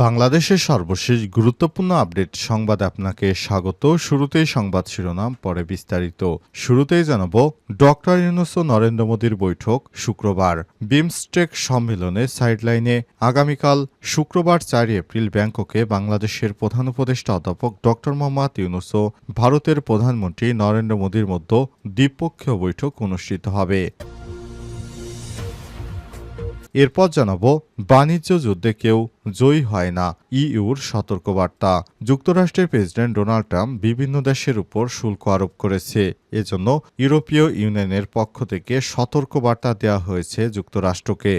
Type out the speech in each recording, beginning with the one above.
বাংলাদেশের সর্বশেষ গুরুত্বপূর্ণ আপডেট সংবাদ আপনাকে স্বাগত। শুরুতেই সংবাদ শিরোনাম, পরে বিস্তারিত। শুরুতেই জানাব, ডক্টর ইউনুস নরেন্দ্র মোদীর বৈঠক শুক্রবার। বিমস্টেক সম্মেলনে সাইডলাইনে আগামীকাল শুক্রবার চার এপ্রিল ব্যাংককে বাংলাদেশের প্রধান উপদেষ্টা অধ্যাপক ডক্টর মোহাম্মদ ইউনুস ভারতের প্রধানমন্ত্রী নরেন্দ্র মোদীর মধ্যে দ্বিপক্ষীয় বৈঠক অনুষ্ঠিত হবে। এরপর জানাব, বাণিজ্য যুদ্ধে কেউ জয়ী হয় না, ইউর সতর্কবার্তা। যুক্তরাষ্ট্রের প্রেসিডেন্ট ডোনাল্ড ট্রাম্প বিভিন্ন দেশের উপর শুল্ক আরোপ করেছে। এজন্য ইউরোপীয় ইউনিয়নের পক্ষ থেকে সতর্কবার্তা দেওয়া হয়েছে যুক্তরাষ্ট্রকে।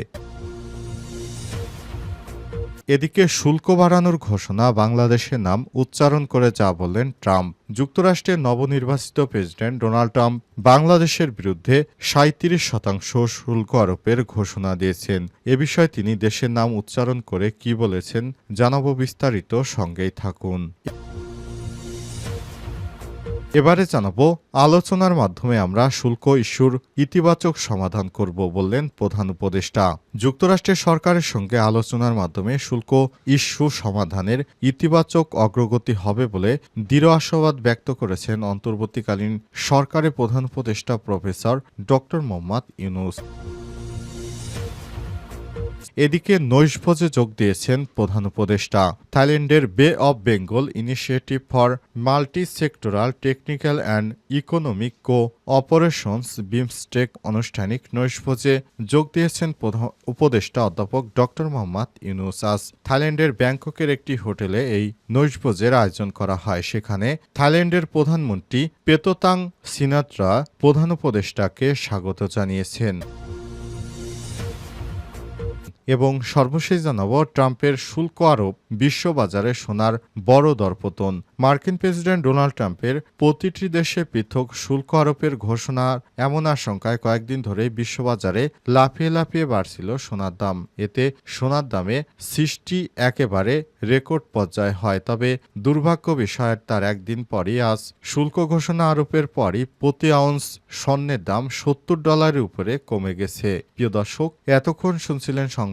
এদিকে শুল্ক বাড়ানোর ঘোষণা বাংলাদেশের নাম উচ্চারণ করে যা বললেন ট্রাম্প। যুক্তরাষ্ট্রের নবনির্বাচিত প্রেসিডেন্ট ডোনাল্ড ট্রাম্প বাংলাদেশের বিরুদ্ধে সাঁত্রিশ শতাংশ শুল্ক আরোপের ঘোষণা দিয়েছেন। এ বিষয়ে তিনি দেশের নাম উচ্চারণ করে কি বলেছেন জানাব বিস্তারিত, সঙ্গেই থাকুন। এবারে জানাব, আলোচনার মাধ্যমে আমরা শুল্ক ইস্যুর ইতিবাচক সমাধান করব বললেন প্রধান উপদেষ্টা। যুক্তরাষ্ট্রের সরকারের সঙ্গে আলোচনার মাধ্যমে শুল্ক ইস্যু সমাধানের ইতিবাচক অগ্রগতি হবে বলে দৃঢ় আশাবাদ ব্যক্ত করেছেন অন্তর্বর্তীকালীন সরকারের প্রধান উপদেষ্টা প্রফেসর ডক্টর মোহাম্মদ ইউনুস। এদিকে নৈশভোজে যোগ দিয়েছেন প্রধান উপদেষ্টা। থাইল্যান্ডের Bay of Bengal initiative for multi sectoral technical and economic cooperations BIMSTEC আনুষ্ঠানিক নৈশভোজে যোগ দিয়েছেন প্রধান উপদেষ্টা অধ্যাপক ডক্টর মোহাম্মদ ইউনুস আজ থাইল্যান্ডের ব্যাংককের একটি হোটেলে এই নৈশভোজের আয়োজন করা হয়। সেখানে থাইল্যান্ডের প্রধানমন্ত্রী পেতোতাং সিনাত্রা প্রধান উপদেষ্টাকে স্বাগত জানিয়েছেন। এবং সর্বশেষ জানাব, ট্রাম্পের শুল্ক আরোপ বিশ্ববাজারে সোনার বড় দরপতন। মার্কিন প্রেসিডেন্ট ডোনাল্ড ট্রাম্পের প্রতিটি দেশে পৃথক শুল্ক আরোপের ঘোষণার এমন আশঙ্কায় কয়েকদিন ধরে বিশ্ববাজারে লাফিয়ে লাফিয়ে বাড়ছিল সোনার দাম। এতে সোনার দামে সৃষ্টি একেবারে রেকর্ড পর্যায়ে হয়। তবে দুর্ভাগ্য বিষয়ের তার একদিন পরই আজ শুল্ক ঘোষণা আরোপের পরই প্রতি আউন্স স্বর্ণের দাম সত্তর ডলারের উপরে কমে গেছে। প্রিয় দর্শক, এতক্ষণ শুনছিলেন সংবাদ।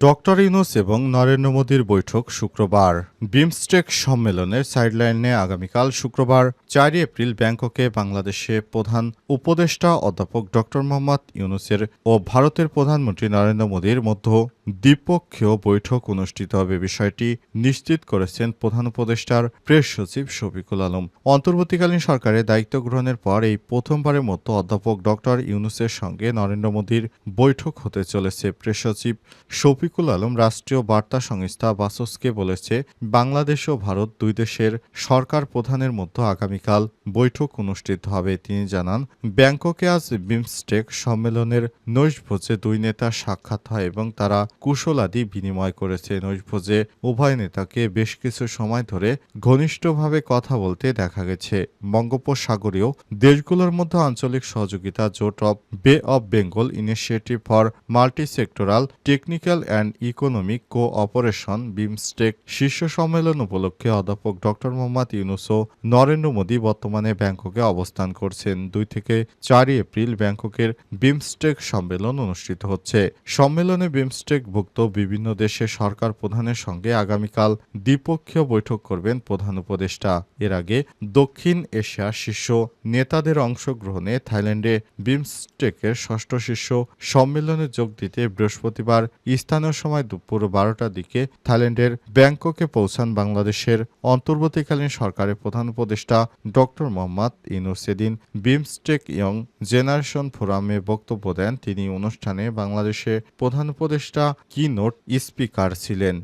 ডক্টর ইউনুস এবং নরেন্দ্র মোদীর বৈঠক শুক্রবার। বিমস্টেক সম্মেলনের সাইডলাইনে আগামীকাল শুক্রবার চারই এপ্রিল ব্যাংককে বাংলাদেশে প্রধান উপদেষ্টা অধ্যাপক ডক্টর মোহাম্মদ ইউনুসের ও ভারতের প্রধানমন্ত্রী নরেন্দ্র মোদীর মধ্যে দ্বিপক্ষীয় বৈঠক অনুষ্ঠিত হবে বিষয়টি নিশ্চিত করেছেন প্রধান উপদেষ্টার প্রেস সচিব শফিকুল আলম। অন্তর্বর্তীকালীন সরকারের দায়িত্ব গ্রহণের পর এই প্রথমবারের মতো অধ্যাপক ডক্টর ইউনুসের সঙ্গে নরেন্দ্র মোদীর বৈঠক হতে চলেছে। প্রেস সচিব শফিকুল আলম রাষ্ট্রীয় বার্তা সংস্থা বাসসকে বলেছে, বাংলাদেশ ও ভারত দুই দেশের সরকার প্রধানের মধ্যে আগামীকাল বৈঠক অনুষ্ঠিত হবে। তিনি জানান, ব্যাংককে আজ বিমস্টেক সম্মেলনের নৈশভোজে দুই নেতার সাক্ষাৎ হয় এবং তারা কুশলাদি বিনিময় করেছে। নৈশভোজে উভয় নেতাকে বেশ কিছু সময় ধরে ঘনিষ্ঠভাবে কথা বলতে দেখা গেছে। বঙ্গোপসাগরীয় দেশগুলোর মধ্যে আঞ্চলিক সহযোগিতা, জোট of Bay of Bengal initiative for multi sectoral technical and economic cooperation BIMSTEC শীর্ষ সম্মেলন উপলক্ষে অধ্যাপক ডক্টর মোহাম্মদ ইউনুস ও নরেন্দ্র মোদী বর্তমানে ব্যাংককে অবস্থান করছেন। দুই থেকে চারই এপ্রিল ব্যাংককের বিমস্টেক সম্মেলন অনুষ্ঠিত হচ্ছে। সম্মেলনে বিমস্টেক ভুক্ত বিভিন্ন দেশের সরকার প্রধানের সঙ্গে আগামীকাল দ্বিপক্ষীয় বৈঠক করবেন প্রধান উপদেষ্টা। এর আগে দক্ষিণ এশিয়ার শীর্ষ নেতাদের অংশগ্রহণে থাইল্যান্ডে বিমস্টেকের ষষ্ঠ শীর্ষ সম্মেলনে যোগ দিতে বৃহস্পতিবার স্থানীয় সময় দুপুর বারোটার দিকে থাইল্যান্ডের ব্যাংককে পৌঁছান বাংলাদেশের অন্তর্বর্তীকালীন সরকারের প্রধান উপদেষ্টা ডক্টর মোহাম্মদ ইনুস সেদিন বিমস্টেক ইয়ং জেনারেশন ফোরামে বক্তব্য দেন তিনি অনুষ্ঠানে বাংলাদেশের প্রধান উপদেষ্টা কি নোট স্পিকার ছিলেন।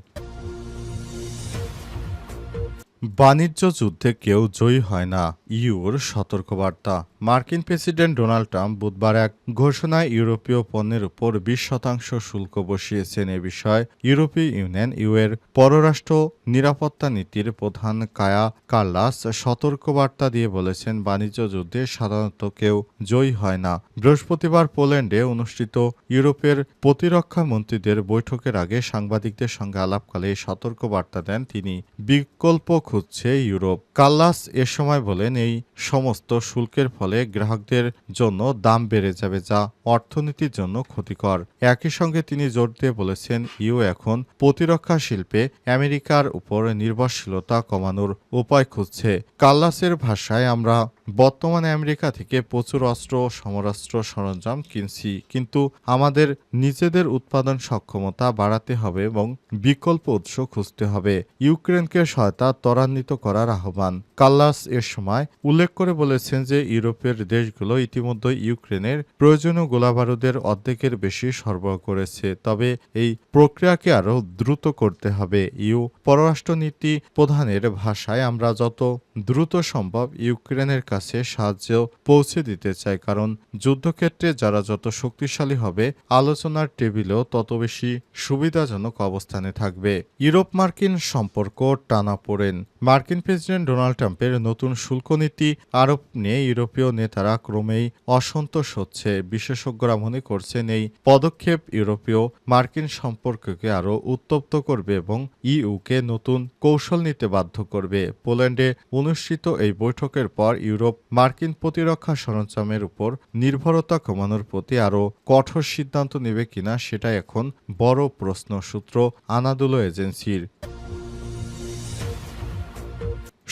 বাণিজ্য যুদ্ধে কেউ জয়ী হয় না। ইউর সতর্কবার্তা। মার্কিন প্রেসিডেন্ট ডোনাল্ড ট্রাম্প বুধবার এক ঘোষণায় ইউরোপীয় পণ্যের উপর বিশ শতাংশ শুল্ক বসিয়েছেন এ বিষয়ে। ইউরোপীয় ইউনিয়ন ইউ এর পররাষ্ট্র নিরাপত্তা নীতির প্রধান কায়া কার্লাস সতর্কবার্তা দিয়ে বলেছেন, বাণিজ্য যুদ্ধে সাধারণত কেউ জয়ী হয় না। বৃহস্পতিবার পোল্যান্ডে অনুষ্ঠিত ইউরোপের প্রতিরক্ষা মন্ত্রীদের বৈঠকের আগে সাংবাদিকদের সঙ্গে আলাপকালে সতর্কবার্তা দেন তিনি। বিকল্প খুঁজছে ইউরোপ। কার্লাস এ সময় বলেন এই সমস্ত শুল্কের ফলে গ্রাহকদের জন্য দাম বেড়ে যাবে যা অর্থনীতির জন্য ক্ষতিকর। একই সঙ্গে তিনি জোর দিয়ে বলেছেন, ইউ এখন প্রতিরক্ষা শিল্পে আমেরিকার উপর নির্ভরশীলতা কমানোর উপায় খুঁজছে। কাল্লাসের ভাষায় আমরা বর্তমানে আমেরিকা থেকে প্রচুর অস্ত্র, সমরাস্ত্র সরঞ্জাম কিনছি, কিন্তু আমাদের নিজেদের উৎপাদন সক্ষমতা বাড়াতে হবে এবং বিকল্প উৎস খুঁজতে হবে। ইউক্রেনকে সহায়তা ত্বরান্বিত করার আহ্বান। কাল্লাস এর সময় উল্লেখ করে বলেছেন যে, ইউরোপের দেশগুলো ইতিমধ্যে ইউক্রেনের প্রয়োজনীয় গোলাবারুদের অর্ধেকের বেশি সরবরাহ করেছে। তবে এই প্রক্রিয়াকে আরও দ্রুত করতে হবে। ইউ পররাষ্ট্রনীতি প্রধানের ভাষায়, আমরা যত দ্রুত সম্ভব ইউক্রেনের কাছে সাহায্য পৌঁছে দিতে চাই কারণ যুদ্ধক্ষেত্রে যারা যত শক্তিশালী হবে, আলোচনার টেবিলেও তত বেশি সুবিধাজনক অবস্থানে থাকবে। ইউরোপ মার্কিন সম্পর্ক টানা পড়েন। মার্কিন প্রেসিডেন্ট ডোনাল্ড ট্রাম্পের নতুন শুল্ক নীতি আরোপ নিয়ে ইউরোপীয় নেতারা ক্রমেই অসন্তোষ হচ্ছে। বিশেষজ্ঞরা মনে করছেন এই পদক্ষেপ ইউরোপীয় মার্কিন সম্পর্ককে আরও উত্তপ্ত করবে এবং ইউকে নতুন কৌশল নিতে বাধ্য করবে। পোল্যান্ডে অনুষ্ঠিত এই বৈঠকের পর ইউরোপ মার্কিন প্রতিরক্ষা সরঞ্জামের উপর নির্ভরতা কমানোর প্রতি আরও কঠোর সিদ্ধান্ত নেবে কিনা সেটা এখন বড় প্রশ্ন সূত্র আনাদুলো এজেন্সির।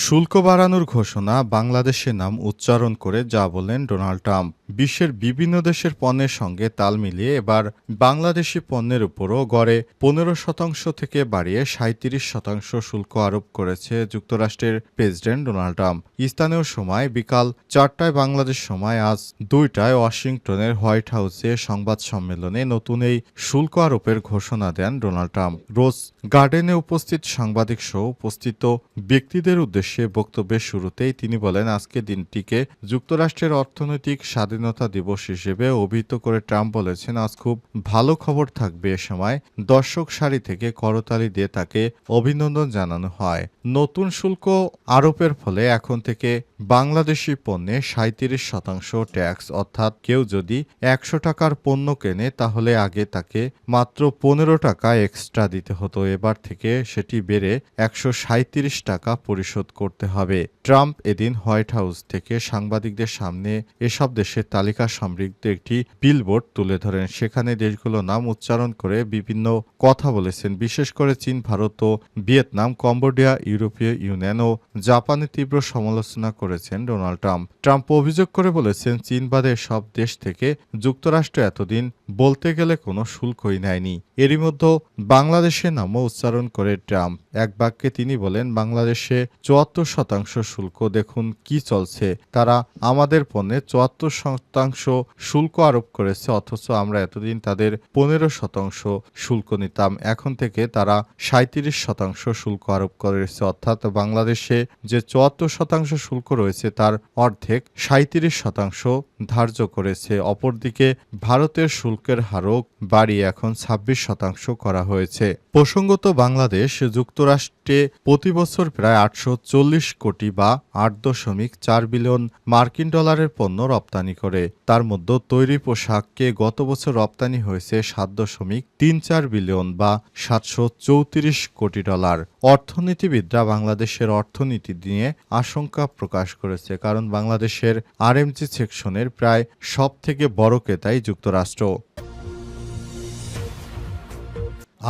শুল্ক বাড়ানোর ঘোষণা বাংলাদেশের নাম উচ্চারণ করে যা বললেন ডোনাল্ড ট্রাম্প। বিশ্বের বিভিন্ন দেশের পণ্যের সঙ্গে তাল মিলিয়ে এবার বাংলাদেশি পণ্যের উপরও গড়ে পনেরো শতাংশ থেকে বাড়িয়ে সাঁত্রিশ শতাংশ শুল্ক আরোপ করেছে যুক্তরাষ্ট্রের প্রেসিডেন্ট ডোনাল্ড ট্রাম্প। স্থানীয় সময় বিকাল চারটায় বাংলাদেশ সময়, আজ দুইটায় ওয়াশিংটনের হোয়াইট হাউসে সংবাদ সম্মেলনে নতুন এই শুল্ক আরোপের ঘোষণা দেন ডোনাল্ড ট্রাম্প। রোজ গার্ডেনে উপস্থিত সাংবাদিক সহ উপস্থিত ব্যক্তিদের উদ্দেশ্যে বক্তব্যের শুরুতেই তিনি বলেন, আজকে দিনটিকে যুক্তরাষ্ট্রের অর্থনৈতিক স্বাধীনতা দিবস হিসেবে অভিহিত করে ট্রাম্প বলেছেন, আজ খুব ভালো খবর থাকবে এ সময়। দর্শক সারি থেকে করতালি দিয়ে তাকে অভিনন্দন জানানো হয়। নতুন শুল্ক আরোপের ফলে এখন থেকে বাংলাদেশি পণ্যে সাঁত্রিশ শতাংশ ট্যাক্স, অর্থাৎ কেউ যদি একশো টাকার পণ্য কেনে, তাহলে আগে তাকে মাত্র পনেরো টাকা এক্সট্রা দিতে হতো। এবার থেকে সেটি বেড়ে একশো সাঁত্রিশ টাকা পরিশোধ করতে হবে। ট্রাম্প এদিন হোয়াইট হাউস থেকে সাংবাদিকদের সামনে এসব দেশের তালিকা সমৃদ্ধ একটি বিলবোর্ড তুলে ধরেন। সেখানে দেশগুলোর নাম উচ্চারণ করে বিভিন্ন কথা বলেছেন। বিশেষ করে চীন, ভারত ও ভিয়েতনাম, কম্বোডিয়া, ইউরোপীয় ইউনিয়ন ও জাপানে তীব্র সমালোচনা করেছেন ডোনাল্ড ট্রাম্প। ট্রাম্প অভিযোগ করে বলেছেন, চীন বাদে সব দেশ থেকে যুক্তরাষ্ট্র এতদিন বলতে গেলে কোনো শুল্কই নেয়নি। এরই মধ্যে বাংলাদেশের নামও উচ্চারণ করে ট্রাম্প। এক বাক্যে তিনি বলেন, বাংলাদেশে চুয়াত্তর শতাংশ শুল্ক, দেখুন কি চলছে। তারা আমাদের পণ্যে চুয়াত্তর শতাংশ শুল্ক আরোপ করেছে, অথচ আমরা এতদিন তাদের পনেরো শতাংশ শুল্ক নিতাম। এখন থেকে তারা সাঁত্রিশ শতাংশ শুল্ক আরোপ করেছে, অর্থাৎ বাংলাদেশে যে চুয়াত্তর শতাংশ শুল্ক রয়েছে, তার অর্ধেক সাঁত্রিশ শতাংশ ধার্য করেছে। অপরদিকে ভারতের শুল্কের হারও বাড়িয়ে এখন ছাব্বিশ শতাংশ করা হয়েছে। প্রসঙ্গত বাংলাদেশ যুক্তরাষ্ট্রে প্রতি বছর প্রায় আটশো চল্লিশ কোটি বা আট দশমিক চার বিলিয়ন মার্কিন ডলারের পণ্য রপ্তানি করে। তার মধ্যে তৈরি পোশাককে গত বছর রপ্তানি হয়েছে সাত দশমিক তিন চার বিলিয়ন বা সাতশো চৌত্রিশ কোটি ডলার। অর্থনীতিবিদরা বাংলাদেশের অর্থনীতি নিয়ে আশঙ্কা প্রকাশ করেছে, কারণ বাংলাদেশের আর আরএমজি সেকশনের প্রায় সব থেকে বড় ক্রেতাই যুক্তরাষ্ট্র।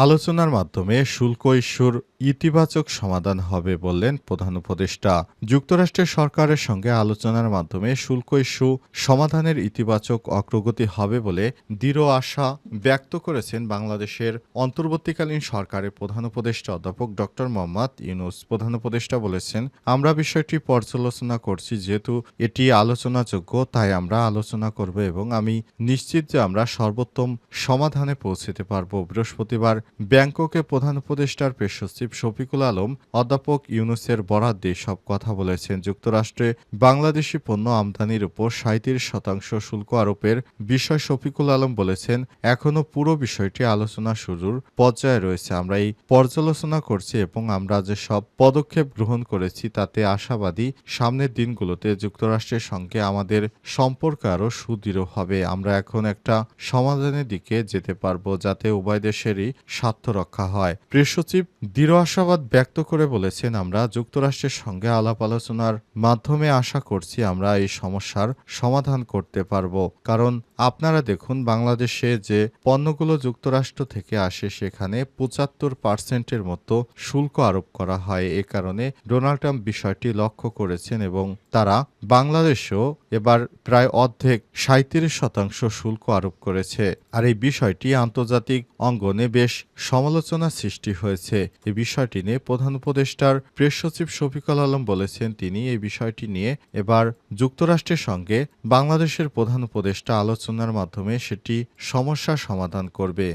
আলোচনার মাধ্যমে শুল্ক ইস্যুর ইতিবাচক সমাধান হবে বললেন প্রধান উপদেষ্টা। যুক্তরাষ্ট্রের সরকারের সঙ্গে আলোচনার মাধ্যমে শুল্ক ইস্যু সমাধানের ইতিবাচক অগ্রগতি হবে বলে দৃঢ় আশা ব্যক্ত করেছেন বাংলাদেশের অন্তর্বর্তীকালীন সরকারের প্রধান উপদেষ্টা অধ্যাপক ডক্টর মোহাম্মদ ইউনুস। প্রধান উপদেষ্টা বলেছেন, আমরা বিষয়টি পর্যালোচনা করছি যেহেতু এটি আলোচনাযোগ্য, তাই আমরা আলোচনা করব এবং আমি নিশ্চিত যে আমরা সর্বোত্তম সমাধানে পৌঁছতে পারব। বৃহস্পতিবার ব্যাংককে প্রধান উপদেষ্টার পেশ সচিব শফিকুল আলম, অধ্যাপক ইউনুসের বরাদ দিয়ে সব কথা বলেছেন। যুক্তরাষ্ট্রে বাংলাদেশি পণ্য আমদানির উপর সাঁত্রিশ শতাংশ শুল্ক আরোপের বিষয় শফিকুল আলম বলেছেন এখনও পুরো বিষয়টি আলোচনা শুরুর পর্যায়ে রয়েছে। আমরা এই পর্যালোচনা করছি এবং আমরা যে সব পদক্ষেপ গ্রহণ করেছি তাতে আশাবাদী সামনের দিনগুলোতে যুক্তরাষ্ট্রের সঙ্গে আমাদের সম্পর্ক আরও সুদৃঢ় হবে। আমরা এখন একটা সমাধানের দিকে যেতে পারব যাতে উভয় দেশেরই স্বার্থ রক্ষা হয়। প্রেস সচিব, দৃঢ় আশাবাদ ব্যক্ত করে বলেছেন আমরা যুক্তরাষ্ট্রের সঙ্গে আলাপ আলোচনার মাধ্যমে আশা করছি আমরা এই সমস্যার সমাধান করতে পারব। কারণ আপনারা দেখুন, বাংলাদেশে যে পণ্যগুলো যুক্তরাষ্ট্র থেকে আসে, সেখানে পঁচাত্তর পার্সেন্টের মতো শুল্ক আরোপ করা হয়। এ কারণে ডোনাল্ড ট্রাম্প বিষয়টি লক্ষ্য করেছেন এবং তারা বাংলাদেশেও এবার প্রায় অর্ধেক সাঁত্রিশ শতাংশ শুল্ক আরোপ করেছে। আর এই বিষয়টি আন্তর্জাতিক অঙ্গনে বেশ সমালোচনা সৃষ্টি হয়েছে। এই বিষয়টি নিয়ে প্রধান উপদেষ্টার প্রেস সচিব শফিকুল আলম বলেছেন, তিনি এই বিষয়টি নিয়ে এবার যুক্তরাষ্ট্রের সঙ্গে বাংলাদেশের প্রধান উপদেষ্টা আলোচনার মাধ্যমে সেটি সমস্যা সমাধান করবে।